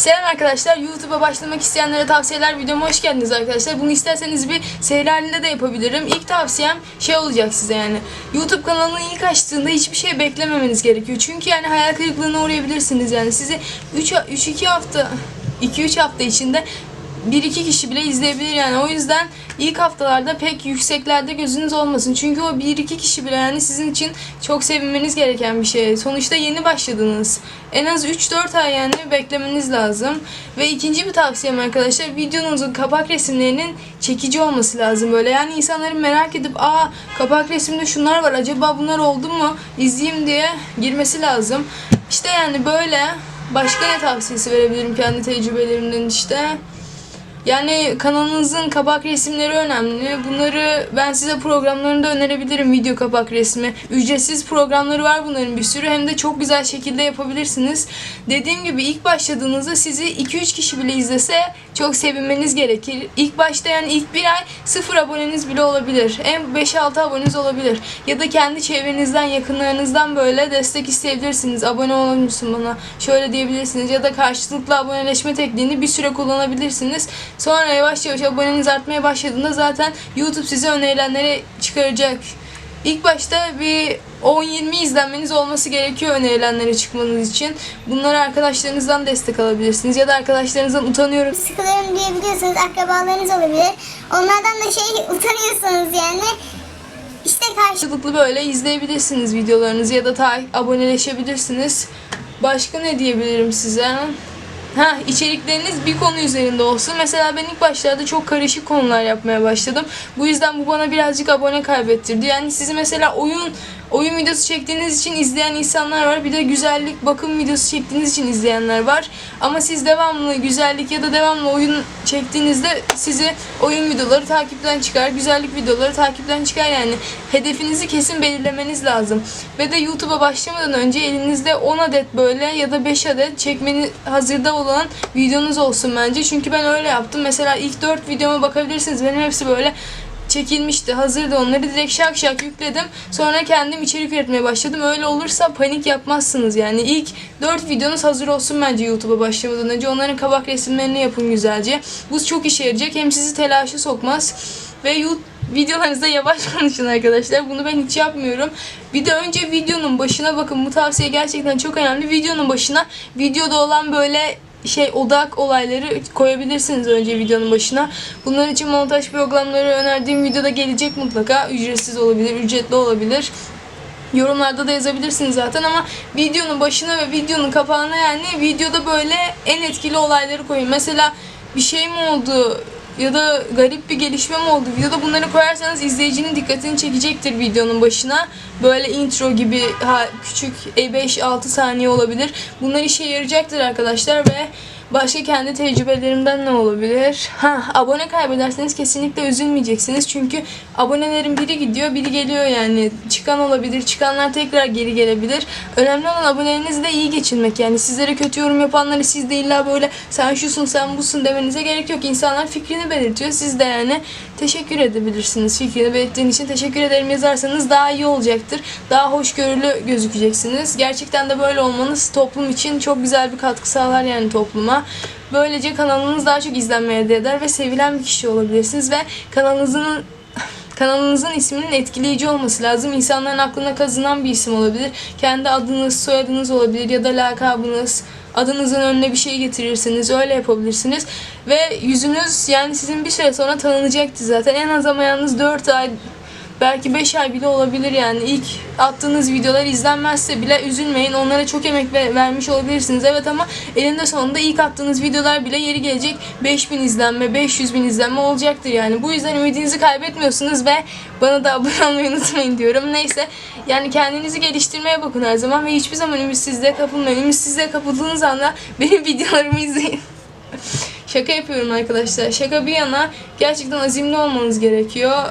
Selam arkadaşlar. YouTube'a başlamak isteyenlere tavsiyeler videoma hoş geldiniz arkadaşlar. Bunu isterseniz bir seri halinde de yapabilirim. İlk tavsiyem şey olacak size yani. YouTube kanalını ilk açtığında hiçbir şey beklememeniz gerekiyor. Çünkü yani hayal kırıklığına uğrayabilirsiniz yani. Sizi 3 3-2 hafta 2-3 hafta içinde bir iki kişi bile izleyebilir yani. O yüzden ilk haftalarda pek yükseklerde gözünüz olmasın. Çünkü o bir iki kişi bile yani sizin için çok sevinmeniz gereken bir şey. Sonuçta yeni başladınız. En az 3-4 ay yani beklemeniz lazım. Ve ikinci bir tavsiyem arkadaşlar videonuzun kapak resimlerinin çekici olması lazım böyle. Yani insanların merak edip aa kapak resimde şunlar var acaba bunlar oldu mu izleyeyim diye girmesi lazım. İşte yani böyle başka ne tavsiyesi verebilirim kendi tecrübelerimden işte. Yani kanalınızın kapak resimleri önemli. Bunları ben size programlarında önerebilirim video kapak resmi. Ücretsiz programları var bunların bir sürü. Hem de çok güzel şekilde yapabilirsiniz. Dediğim gibi ilk başladığınızda sizi 2-3 kişi bile izlese çok sevinmeniz gerekir. İlk başta yani ilk bir ay sıfır aboneniz bile olabilir. En 5-6 aboneniz olabilir. Ya da kendi çevrenizden, yakınlarınızdan böyle destek isteyebilirsiniz. Abone olur musun bana? Şöyle diyebilirsiniz. Ya da karşılıklı aboneleşme tekniğini bir süre kullanabilirsiniz. Sonra yavaş yavaş aboneniz artmaya başladığında zaten YouTube size önerilenleri çıkaracak. İlk başta bir 10-20 izlenmeniz olması gerekiyor önerilenlere çıkmanız için. Bunları arkadaşlarınızdan destek alabilirsiniz. Ya da arkadaşlarınızdan utanıyorum sıkılıyorum diyebiliyorsunuz. Akrabalarınız olabilir. Onlardan da şey utanıyorsunuz yani. İşte karşı karşılıklı böyle izleyebilirsiniz videolarınızı ya da ta- aboneleşebilirsiniz. Başka ne diyebilirim size? Ha içerikleriniz bir konu üzerinde olsun. Mesela ben ilk başlarda çok karışık konular yapmaya başladım. Bu yüzden bu bana birazcık abone kaybettirdi. Yani sizi mesela oyun oyun videosu çektiğiniz için izleyen insanlar var. Bir de güzellik bakım videosu çektiğiniz için izleyenler var. Ama siz devamlı güzellik ya da devamlı oyun çektiğinizde sizi oyun videoları takipten çıkar. Güzellik videoları takipten çıkar yani. Hedefinizi kesin belirlemeniz lazım. Ve de YouTube'a başlamadan önce elinizde 10 adet böyle ya da 5 adet çekmeni hazırda olan videonuz olsun bence. Çünkü ben öyle yaptım. Mesela ilk 4 videoma bakabilirsiniz. Benim hepsi böyle çekilmişti. Hazırdı onları direkt şak şak yükledim. Sonra kendim içerik üretmeye başladım. Öyle olursa panik yapmazsınız yani. ilk 4 videonuz hazır olsun bence YouTube'a başlamadan önce. Onların kabak resimlerini yapın güzelce. Bu çok işe yarayacak. Hem sizi telaşa sokmaz. Ve YouTube videolarınızda yavaş konuşun arkadaşlar. Bunu ben hiç yapmıyorum. Bir de önce videonun başına bakın. Bu tavsiye gerçekten çok önemli. Videonun başına videoda olan böyle şey odak olayları koyabilirsiniz önce videonun başına. Bunların için montaj programları önerdiğim videoda gelecek mutlaka. Ücretsiz olabilir, ücretli olabilir. Yorumlarda da yazabilirsiniz zaten ama videonun başına ve videonun kapağına yani videoda böyle en etkili olayları koyun. Mesela bir şey mi oldu ya da garip bir gelişme mi oldu? Videoda bunları koyarsanız izleyicinin dikkatini çekecektir videonun başına. Böyle intro gibi ha, küçük 5-6 saniye olabilir. Bunlar işe yarayacaktır arkadaşlar ve Başka kendi tecrübelerimden ne olabilir? Ha, abone kaybederseniz kesinlikle üzülmeyeceksiniz. Çünkü abonelerin biri gidiyor, biri geliyor yani. Çıkan olabilir, çıkanlar tekrar geri gelebilir. Önemli olan abonelerinizle iyi geçinmek. Yani sizlere kötü yorum yapanları siz de illa böyle sen şusun, sen busun demenize gerek yok. İnsanlar fikrini belirtiyor. Siz de yani teşekkür edebilirsiniz. Fikrini belirttiğin için teşekkür ederim yazarsanız daha iyi olacaktır. Daha hoşgörülü gözükeceksiniz. Gerçekten de böyle olmanız toplum için çok güzel bir katkı sağlar yani topluma. Böylece kanalınız daha çok izlenme elde eder ve sevilen bir kişi olabilirsiniz ve kanalınızın kanalınızın isminin etkileyici olması lazım. İnsanların aklına kazınan bir isim olabilir. Kendi adınız, soyadınız olabilir ya da lakabınız. Adınızın önüne bir şey getirirsiniz. Öyle yapabilirsiniz. Ve yüzünüz yani sizin bir süre sonra tanınacaktır zaten. En az ama yalnız 4 ay belki 5 ay bile olabilir yani. İlk attığınız videolar izlenmezse bile üzülmeyin. Onlara çok emek ve- vermiş olabilirsiniz. Evet ama elinde sonunda ilk attığınız videolar bile yeri gelecek 5000 izlenme, 500 bin izlenme olacaktır yani. Bu yüzden ümidinizi kaybetmiyorsunuz ve bana da abone olmayı unutmayın diyorum. Neyse yani kendinizi geliştirmeye bakın her zaman ve hiçbir zaman ümitsizliğe kapılmayın. Ümitsizliğe kapıldığınız anda benim videolarımı izleyin. Şaka yapıyorum arkadaşlar. Şaka bir yana gerçekten azimli olmanız gerekiyor.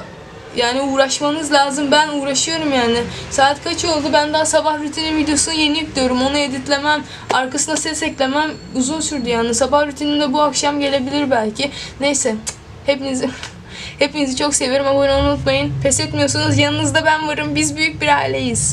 Yani uğraşmanız lazım. Ben uğraşıyorum yani. Saat kaç oldu? Ben daha sabah rutinin videosunu yeni yüklüyorum. Onu editlemem, arkasına ses eklemem uzun sürdü yani. Sabah rutinim de bu akşam gelebilir belki. Neyse. Hepinizi Hepinizi çok seviyorum. Abone olmayı unutmayın. Pes etmiyorsanız yanınızda ben varım. Biz büyük bir aileyiz.